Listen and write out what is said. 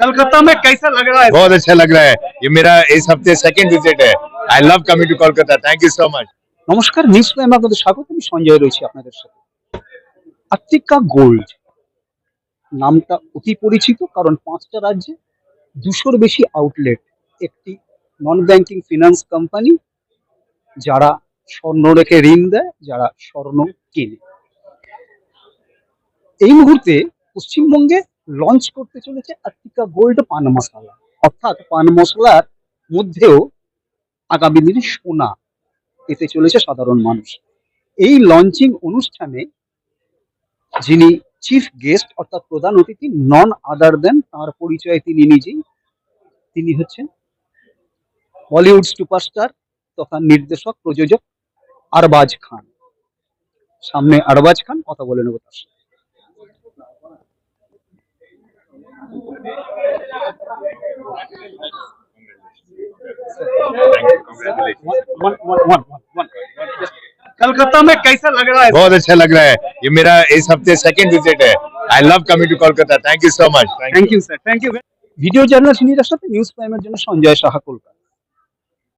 कलकत्ता में कैसा लग रहा है बहुत अच्छा लग रहा है ये मेरा इस हफ्ते सेकंड विजिट है I love coming to Kolkata thank you so much নমস্কার নিউজ প্রাইম আপনাদের স্বাগত আমি সঞ্জয় রয়েছি আপনাদের সাথে আর্টিকা গোল্ড নামটা অতি পরিচিত কারণ পাঁচটা রাজ্যে দুশোর বেশি আউটলেট একটি নন ব্যাংকিং ফিনান্স কোম্পানি যারা স্বর্ণ রেখে ঋণ দেয় যারা স্বর্ণ কেনে এই মুহূর্তে পশ্চিমবঙ্গে লঞ্চ করতে চলেছে আর্টিকা গোল্ড পান মশলা। অর্থাৎ পান মশলার মধ্যেও আগামী দিনে সোনা পেতে চলেছে সাধারণ মানুষ। এই লঞ্চিং অনুষ্ঠানে যিনি চিফ গেস্ট অর্থাৎ প্রধান অতিথি নন আদার দেন তার পরিচয় তিনি নিজেই। তিনি হচ্ছেন বলিউড সুপারস্টার তথা নির্দেশক, প্রযোজক আরবাজ খান। সামনে আরবাজ খান, কথা বলে নেব তার সাথে। कलकत्ता में कैसा लग रहा है बहुत अच्छा लग रहा है ये मेरा इस हफ्ते सेकंड विजिट है I love coming to Kolkata thank you so much thank you sir thank you video journalist নিরার সাথে নিউজ প্রাইমের জন্য সঞ্জয় সাহা কলকাতা